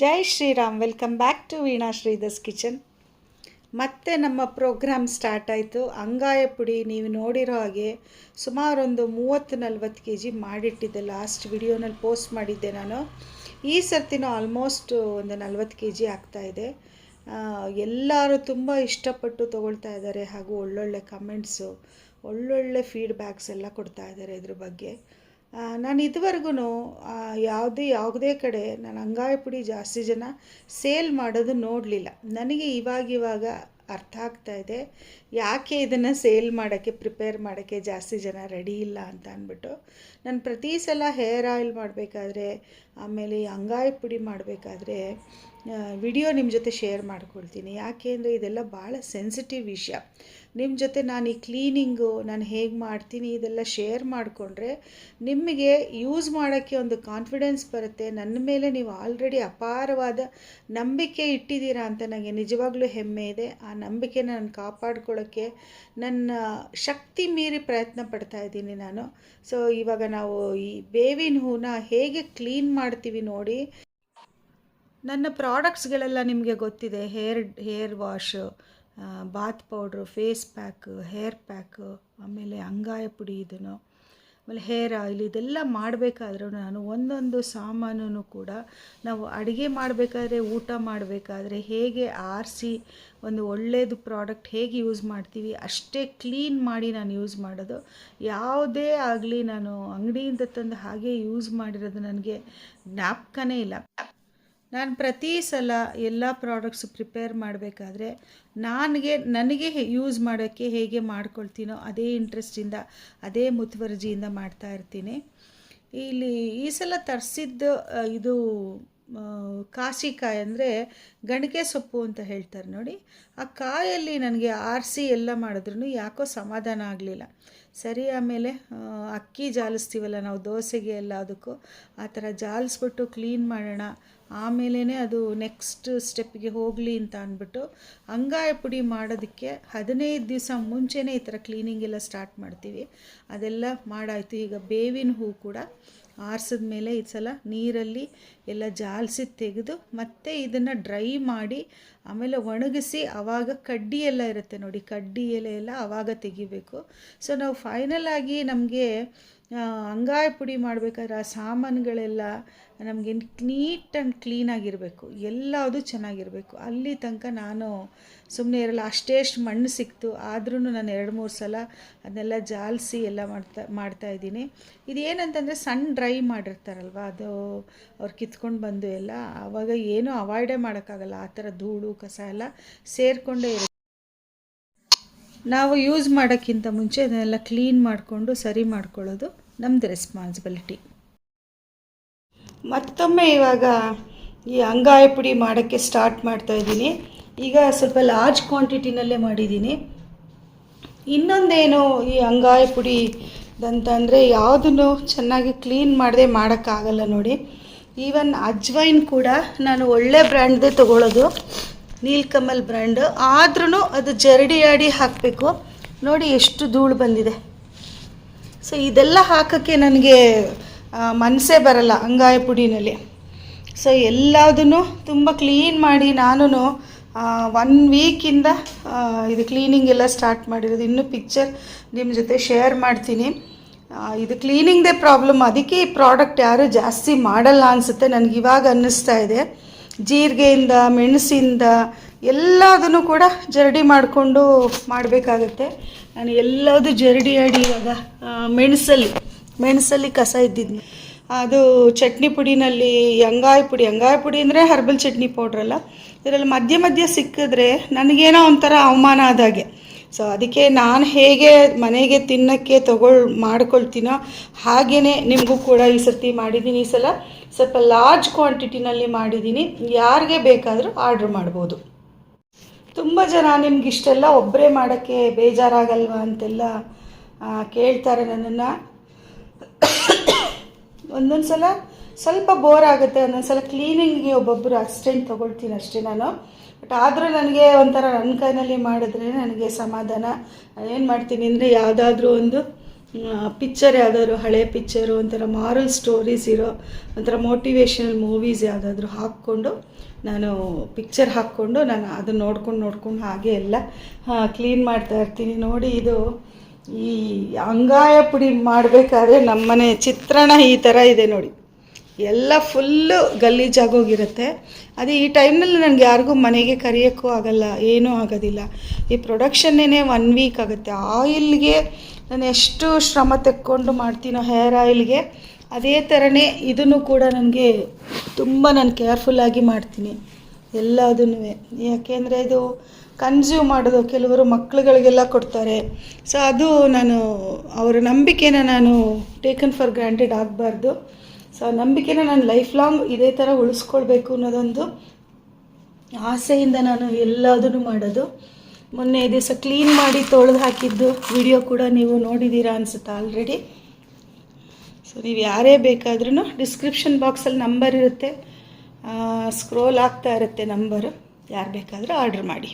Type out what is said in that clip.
Jai Shriram welcome back to Veena Shridhas kitchen. ಮತ್ತೆ ನಮ್ಮ program start ಆಯಿತು. ಅಂಗಾಯ ಪುಡಿ ನೀವು ನೋಡಿರೋ ಹಾಗೆ ಸುಮಾರು ಒಂದು ಮೂವತ್ತು ನಲ್ವತ್ತು ಕೆ ಜಿ ಮಾಡಿಟ್ಟಿದ್ದೆ ಲಾಸ್ಟ್ ವಿಡಿಯೋನಲ್ಲಿ ಪೋಸ್ಟ್ ಮಾಡಿದ್ದೆ ನಾನು. ಈ ಸರ್ತಿನೂ ಆಲ್ಮೋಸ್ಟ್ ಒಂದು ನಲ್ವತ್ತು ಕೆ ಜಿ ಆಗ್ತಾಯಿದೆ ಎಲ್ಲರೂ ತುಂಬ ಇಷ್ಟಪಟ್ಟು ತೊಗೊಳ್ತಾ ಇದ್ದಾರೆ. ಹಾಗೂ ಒಳ್ಳೊಳ್ಳೆ ಕಮೆಂಟ್ಸು ಒಳ್ಳೊಳ್ಳೆ ಫೀಡ್ಬ್ಯಾಕ್ಸ್ ಎಲ್ಲ ಕೊಡ್ತಾ ಇದ್ದಾರೆ ಇದ್ರ ಬಗ್ಗೆ. ನಾನು ಇದುವರೆಗೂ ಯಾವುದೇ ಯಾವುದೇ ಕಡೆ ನಾನು ಅಂಗಾಯಪುಡಿ ಜಾಸ್ತಿ ಜನ ಸೇಲ್ ಮಾಡೋದು ನೋಡಲಿಲ್ಲ. ನನಗೆ ಇವಾಗಿವಾಗ ಇವಾಗ ಅರ್ಥ ಆಗ್ತಾ ಇದೆ. ಯಾಕೆ ಇದನ್ನು ಸೇಲ್ ಮಾಡೋಕ್ಕೆ, ಪ್ರಿಪೇರ್ ಮಾಡೋಕ್ಕೆ ಜಾಸ್ತಿ ಜನ ರೆಡಿ ಇಲ್ಲ ಅಂತ ಅಂದ್ಬಿಟ್ಟು, ನಾನು ಪ್ರತಿ ಸಲ ಹೇರ್ ಆಯಿಲ್ ಮಾಡಬೇಕಾದ್ರೆ, ಆಮೇಲೆ ಅಂಗಾಯ ಪುಡಿ ಮಾಡಬೇಕಾದ್ರೆ ವಿಡಿಯೋ ನಿಮ್ಮ ಜೊತೆ ಶೇರ್ ಮಾಡ್ಕೊಳ್ತೀನಿ. ಯಾಕೆ ಅಂದರೆ ಇದೆಲ್ಲ ಭಾಳ ಸೆನ್ಸಿಟಿವ್ ವಿಷಯ. ನಿಮ್ಮ ಜೊತೆ ನಾನು ಈ ಕ್ಲೀನಿಂಗು ನಾನು ಹೇಗೆ ಮಾಡ್ತೀನಿ ಇದೆಲ್ಲ ಶೇರ್ ಮಾಡಿಕೊಂಡ್ರೆ ನಿಮಗೆ ಯೂಸ್ ಮಾಡೋಕ್ಕೆ ಒಂದು ಕಾನ್ಫಿಡೆನ್ಸ್ ಬರುತ್ತೆ. ನನ್ನ ಮೇಲೆ ನೀವು ಆಲ್ರೆಡಿ ಅಪಾರವಾದ ನಂಬಿಕೆ ಇಟ್ಟಿದ್ದೀರಾ ಅಂತ ನನಗೆ ನಿಜವಾಗ್ಲೂ ಹೆಮ್ಮೆ ಇದೆ. ಆ ನಂಬಿಕೆನ ನಾನು ಕಾಪಾಡ್ಕೊಳ್ಳೋಕ್ಕೆ ನನ್ನ ಶಕ್ತಿ ಮೀರಿ ಪ್ರಯತ್ನ ಪಡ್ತಾ ಇದ್ದೀನಿ ನಾನು. ಸೊ ಇವಾಗ ನಾವು ಈ ಬೇವಿನ ಹೂನ ಹೇಗೆ ಕ್ಲೀನ್ ಮಾಡ್ತೀವಿ ನೋಡಿ. ನನ್ನ ಪ್ರಾಡಕ್ಟ್ಸ್ಗಳೆಲ್ಲ ನಿಮಗೆ ಗೊತ್ತಿದೆ. Hair hair wash bath powder face pack hair pack ಆಮೇಲೆ ಅಂಗಾಯ ಪುಡಿ ಇದನ್ನು, ಆಮೇಲೆ ಹೇರ್ ಆಯಿಲ್ ಇದೆಲ್ಲ ಮಾಡಬೇಕಾದ್ರೂ ನಾನು ಒಂದೊಂದು ಸಾಮಾನು ಕೂಡ ನಾವು ಅಡುಗೆ ಮಾಡಬೇಕಾದ್ರೆ, ಊಟ ಮಾಡಬೇಕಾದ್ರೆ ಹೇಗೆ ಆರಿಸಿ, ಒಂದು ಒಳ್ಳೆಯದು ಪ್ರಾಡಕ್ಟ್ ಹೇಗೆ ಯೂಸ್ ಮಾಡ್ತೀವಿ, ಅಷ್ಟೇ ಕ್ಲೀನ್ ಮಾಡಿ ನಾನು ಯೂಸ್ ಮಾಡೋದು. ಯಾವುದೇ ಆಗಲಿ ನಾನು ಅಂಗಡಿಯಿಂದ ತಂದು ಹಾಗೆ ಯೂಸ್ ಮಾಡಿರೋದು ನನಗೆ ಜ್ಞಾಪಕನೇ ಇಲ್ಲ. ನಾನು ಪ್ರತಿ ಸಲ ಎಲ್ಲ ಪ್ರಾಡಕ್ಟ್ಸ್ ಪ್ರಿಪೇರ್ ಮಾಡಬೇಕಾದ್ರೆ ನನಗೆ ನನಗೆ ಯೂಸ್ ಮಾಡೋಕ್ಕೆ ಹೇಗೆ ಮಾಡ್ಕೊಳ್ತೀನೋ ಅದೇ ಇಂಟ್ರೆಸ್ಟಿಂದ ಅದೇ ಮುತುವರ್ಜಿಯಿಂದ ಮಾಡ್ತಾ ಇರ್ತೀನಿ. ಇಲ್ಲಿ ಈ ಸಲ ತರಿಸಿದ್ದು ಇದು ಕಾಶಿಕಾಯಿ ಅಂದರೆ ಗಣಿಕೆ ಸೊಪ್ಪು ಅಂತ ಹೇಳ್ತಾರೆ ನೋಡಿ. ಆ ಕಾಯಲ್ಲಿ ನನಗೆ ಆರಿಸಿ ಎಲ್ಲ ಮಾಡಿದ್ರೂ ಯಾಕೋ ಸಮಾಧಾನ ಆಗಲಿಲ್ಲ. ಸರಿ, ಆಮೇಲೆ ಅಕ್ಕಿ ಜಾಲಿಸ್ತೀವಲ್ಲ ನಾವು ದೋಸೆಗೆ ಎಲ್ಲ ಅದಕ್ಕೂ, ಆ ಥರ ಜಾಲಿಸ್ಬಿಟ್ಟು ಕ್ಲೀನ್ ಮಾಡೋಣ ಆಮೇಲೇ ಅದು ನೆಕ್ಸ್ಟ್ ಸ್ಟೆಪ್ಗೆ ಹೋಗಲಿ ಅಂತ ಅಂದ್ಬಿಟ್ಟು ಅಂಗಾಯ ಪುಡಿ ಮಾಡೋದಕ್ಕೆ ಹದಿನೈದು ದಿವಸ ಮುಂಚೆನೇ ಈ ಥರ ಕ್ಲೀನಿಂಗ್ ಎಲ್ಲ ಸ್ಟಾರ್ಟ್ ಮಾಡ್ತೀವಿ. ಅದೆಲ್ಲ ಮಾಡಾಯಿತು. ಈಗ ಬೇವಿನ ಹೂ ಕೂಡ ಆರಿಸಿದ ಮೇಲೆ ಈ ಸಲ ನೀರಲ್ಲಿ ಎಲ್ಲ ಜಾಲಿಸಿ ತೆಗೆದು ಮತ್ತೆ ಇದನ್ನು ಡ್ರೈ ಮಾಡಿ ಆಮೇಲೆ ಒಣಗಿಸಿ ಆವಾಗ ಕಡ್ಡಿ ಎಲ್ಲ ಇರುತ್ತೆ ನೋಡಿ ಕಡ್ಡಿ ಎಲೆ ಎಲ್ಲ ಆವಾಗ ತೆಗಿಬೇಕು. ಸೊ ನಾವು ಫೈನಲ್ ಆಗಿ ನಮಗೆ ಅಂಗಾಯ ಪುಡಿ ಮಾಡಬೇಕಾದ್ರೆ ಆ ಸಾಮಾನುಗಳೆಲ್ಲ ನಮಗೆ ನೀಟ್ ಆ್ಯಂಡ್ ಕ್ಲೀನಾಗಿರಬೇಕು ಎಲ್ಲದು ಚೆನ್ನಾಗಿರಬೇಕು. ಅಲ್ಲಿ ತನಕ ನಾನು ಸುಮ್ಮನೆ ಇರಲ್ಲ ಅಷ್ಟೇಷ್ಟು ಮಣ್ಣು ಸಿಕ್ತು. ಆದ್ರೂ ನಾನು ಎರಡು ಮೂರು ಸಲ ಅದನ್ನೆಲ್ಲ ಜಾಲಿಸಿ ಎಲ್ಲ ಮಾಡ್ತಾ ಮಾಡ್ತಾ ಇದ್ದೀನಿ. ಇದೇನಂತಂದರೆ ಸಣ್ಣ ಡ್ರೈ ಮಾಡಿರ್ತಾರಲ್ವ, ಅದು ಅವ್ರು ಕಿತ್ಕೊಂಡು ಬಂದು ಎಲ್ಲ ಆವಾಗ ಏನೂ ಅವಾಯ್ಡೇ ಮಾಡೋಕ್ಕಾಗಲ್ಲ. ಆ ಥರ ಧೂಳು, ಕಸ ಎಲ್ಲ ಸೇರಿಕೊಂಡೇ ಇರುತ್ತೆ. ನಾವು ಯೂಸ್ ಮಾಡೋಕ್ಕಿಂತ ಮುಂಚೆ ಅದನ್ನೆಲ್ಲ ಕ್ಲೀನ್ ಮಾಡಿಕೊಂಡು ಸರಿ ಮಾಡ್ಕೊಳ್ಳೋದು ನಮ್ಮದು ರೆಸ್ಪಾನ್ಸಿಬಿಲಿಟಿ ಮತ್ತೊಮ್ಮೆ ಇವಾಗ ಈ ಅಂಗಾಯ ಪುಡಿ ಮಾಡೋಕ್ಕೆ ಸ್ಟಾರ್ಟ್ ಮಾಡ್ತಾ ಇದ್ದೀನಿ. ಈಗ ಸ್ವಲ್ಪ ಲಾರ್ಜ್ ಕ್ವಾಂಟಿಟಿನಲ್ಲೇ ಮಾಡಿದ್ದೀನಿ. ಇನ್ನೊಂದೇನು ಈ ಅಂಗಾಯ ಪುಡಿ ಅಂತಂದರೆ ಯಾವುದನ್ನು ಚೆನ್ನಾಗಿ ಕ್ಲೀನ್ ಮಾಡದೆ ಮಾಡೋಕ್ಕಾಗಲ್ಲ ನೋಡಿ. ಈವನ್ ಅಜ್ವೈನ್ ಕೂಡ ನಾನು ಒಳ್ಳೆ ಬ್ರ್ಯಾಂಡ್ದೇ ತೊಗೊಳ್ಳೋದು. ನೀಲ್ಕಮಲ್ ಬ್ರ್ಯಾಂಡ್. ಆದ್ರೂ ಅದು ಜರಡಿ ಆಡಿ ಹಾಕಬೇಕು. ನೋಡಿ ಎಷ್ಟು ಧೂಳು ಬಂದಿದೆ. ಸೊ ಇದೆಲ್ಲ ಹಾಕೋಕ್ಕೆ ನನಗೆ ಮನಸ್ಸೇ ಬರಲ್ಲ ಅಂಗಾಯ ಪುಡಿನಲ್ಲಿ. ಸೊ ಎಲ್ಲದನ್ನು ತುಂಬ ಕ್ಲೀನ್ ಮಾಡಿ ನಾನು ಒನ್ ವೀಕಿಂದ ಇದು ಕ್ಲೀನಿಂಗ್ ಎಲ್ಲ ಸ್ಟಾರ್ಟ್ ಮಾಡಿರೋದು. ಇನ್ನೂ ಪಿಕ್ಚರ್ ನಿಮ್ಮ ಜೊತೆ ಶೇರ್ ಮಾಡ್ತೀನಿ. ಇದು ಕ್ಲೀನಿಂಗ್ದೇ ಪ್ರಾಬ್ಲಮ್ ಅದಕ್ಕೆ ಈ ಪ್ರಾಡಕ್ಟ್ ಯಾರೂ ಜಾಸ್ತಿ ಮಾಡಲ್ಲ ಅನಿಸುತ್ತೆ. ನನಗೆ ಇವಾಗ ಅನ್ನಿಸ್ತಾ ಇದೆ. ಜೀರಿಗೆಯಿಂದ, ಮೆಣಸಿಂದ ಎಲ್ಲದನ್ನು ಕೂಡ ಜರಡಿ ಮಾಡಿಕೊಂಡು ಮಾಡಬೇಕಾಗತ್ತೆ. ನಾನು ಎಲ್ಲದು ಜರಡಿ ಆಡಿ ಇವಾಗ ಮೆಣಸಲ್ಲಿ ಮೆಣಸಲ್ಲಿ ಕಸ ಇದ್ದಿದ್ನಿ. ಅದು ಚಟ್ನಿ ಪುಡಿನಲ್ಲಿ ಅಂಗಾಯ ಪುಡಿ ಅಂಗಾಯ ಪುಡಿ ಅಂದರೆ ಹರ್ಬಲ್ ಚಟ್ನಿ ಪೌಡ್ರಲ್ಲ ಇದರಲ್ಲಿ ಮಧ್ಯೆ ಮಧ್ಯೆ ಸಿಕ್ಕಿದ್ರೆ ನನಗೇನೋ ಒಂಥರ ಅವಮಾನ ಆದಾಗೆ ಸೊ ಅದಕ್ಕೆ ನಾನು ಹೇಗೆ ಮನೆಗೆ ತಿನ್ನೋಕ್ಕೆ ತಗೊಳ್, ಮಾಡ್ಕೊಳ್ತೀನೋ ಹಾಗೆಯೇ ನಿಮಗೂ ಕೂಡ ಈ ಸರ್ತಿ ಮಾಡಿದ್ದೀನಿ ಈ ಸಲ. ಸ್ವಲ್ಪ ಲಾರ್ಜ್ ಕ್ವಾಂಟಿಟಿನಲ್ಲಿ ಮಾಡಿದ್ದೀನಿ. ಯಾರಿಗೆ ಬೇಕಾದರೂ ಆರ್ಡ್ರ್ ಮಾಡ್ಬೋದು. ತುಂಬ ಜನ ನಿಮ್ಗೆ ಇಷ್ಟೆಲ್ಲ ಒಬ್ಬರೇ ಮಾಡೋಕ್ಕೆ ಬೇಜಾರಾಗಲ್ವಾ ಅಂತೆಲ್ಲ ಕೇಳ್ತಾರೆ ನನ್ನನ್ನು. ಒಂದೊಂದು ಸಲ ಸ್ವಲ್ಪ ಬೋರ್ ಆಗುತ್ತೆ ಒಂದೊಂದು ಸಲ ಕ್ಲೀನಿಂಗ್ಗೆ ಒಬ್ಬೊಬ್ಬರು ಅಸಿಸ್ಟೆಂಟ್ ತೊಗೊಳ್ತೀನಿ ಅಷ್ಟೇ ನಾನು. ಬಟ್ ಆದರೂ ನನಗೆ ಒಂಥರ ನನ್ನ ಕೈನಲ್ಲಿ ಮಾಡಿದ್ರೆ ನನಗೆ ಸಮಾಧಾನ. ಏನು ಮಾಡ್ತೀನಿ ಅಂದರೆ ಯಾವುದಾದ್ರೂ ಒಂದು ಪಿಕ್ಚರ್ ಯಾವುದಾದ್ರು, ಹಳೆ ಪಿಕ್ಚರು ಒಂಥರ ಮಾರಲ್ ಸ್ಟೋರೀಸ್ ಇರೋ, ಒಂಥರ ಮೋಟಿವೇಶನಲ್ ಮೂವೀಸ್ ಯಾವುದಾದ್ರೂ ಹಾಕ್ಕೊಂಡು ನಾನು ಪಿಕ್ಚರ್ ಹಾಕ್ಕೊಂಡು ನಾನು ಅದನ್ನ ನೋಡ್ಕೊಂಡು ನೋಡ್ಕೊಂಡು ಹಾಗೆ ಎಲ್ಲ ಕ್ಲೀನ್ ಮಾಡ್ತಾ ಇರ್ತೀನಿ. ನೋಡಿ ಇದು ಈ ಅಂಗಾಯ ಪುಡಿ ಮಾಡಬೇಕಾದ್ರೆ ನಮ್ಮನೆ ಚಿತ್ರಣ ಈ ಥರ ಇದೆ ನೋಡಿ. ಎಲ್ಲ ಫುಲ್ಲು ಗಲೀಜಾಗೋಗಿರುತ್ತೆ. ಅದೇ ಈ ಟೈಮ್ನಲ್ಲಿ ನನಗೆ ಯಾರಿಗೂ ಮನೆಗೆ ಕರೆಯೋಕ್ಕೂ ಆಗಲ್ಲ, ಏನೂ ಆಗೋದಿಲ್ಲ. ಈ ಪ್ರೊಡಕ್ಷನ್ನೇ ಒನ್ ವೀಕ್ ಆಗುತ್ತೆ. ಆಯಿಲ್ಗೆ ನಾನು ಎಷ್ಟು ಶ್ರಮ ತೆಕ್ಕೊಂಡು ಮಾಡ್ತೀನೋ ಹೇರ್ ಆಯಿಲ್ಗೆ, ಅದೇ ಥರನೇ ಇದನ್ನು ಕೂಡ ನನಗೆ ತುಂಬ ನಾನು ಕೇರ್ಫುಲ್ಲಾಗಿ ಮಾಡ್ತೀನಿ ಎಲ್ಲದನ್ನೂ ಯಾಕೆಂದರೆ ಇದು ಕನ್ಸ್ಯೂಮ್ ಮಾಡೋದು, ಕೆಲವರು ಮಕ್ಕಳುಗಳಿಗೆಲ್ಲ ಕೊಡ್ತಾರೆ. ಸೊ ಅದು ನಾನು, ಅವರ ನಂಬಿಕೆನ ನಾನು ಟೇಕನ್ ಫಾರ್ ಗ್ರ್ಯಾಂಟೆಡ್ ಆಗಬಾರ್ದು. ಸೊ ನಂಬಿಕೆನ ನಾನು ಲೈಫ್ ಲಾಂಗ್ ಇದೇ ಥರ ಉಳಿಸ್ಕೊಳ್ಬೇಕು ಅನ್ನೋದೊಂದು ಆಸೆಯಿಂದ ನಾನು ಎಲ್ಲದನ್ನು ಮಾಡೋದು. ಮೊನ್ನೆ ದಿವಸ ಕ್ಲೀನ್ ಮಾಡಿ ತೊಳೆದು ಹಾಕಿದ್ದು ವಿಡಿಯೋ ಕೂಡ ನೀವು ನೋಡಿದ್ದೀರಾ ಅನಿಸುತ್ತೆ ಆಲ್ರೆಡಿ ಸೊ ನೀವು ಯಾರೇ ಬೇಕಾದ್ರೂ ಡಿಸ್ಕ್ರಿಪ್ಷನ್ ಬಾಕ್ಸಲ್ಲಿ ನಂಬರ್ ಇರುತ್ತೆ. ಸ್ಕ್ರೋಲ್ ಆಗ್ತಾ ಇರುತ್ತೆ ನಂಬರು ಯಾರು ಬೇಕಾದರೂ ಆರ್ಡ್ರ್ ಮಾಡಿ.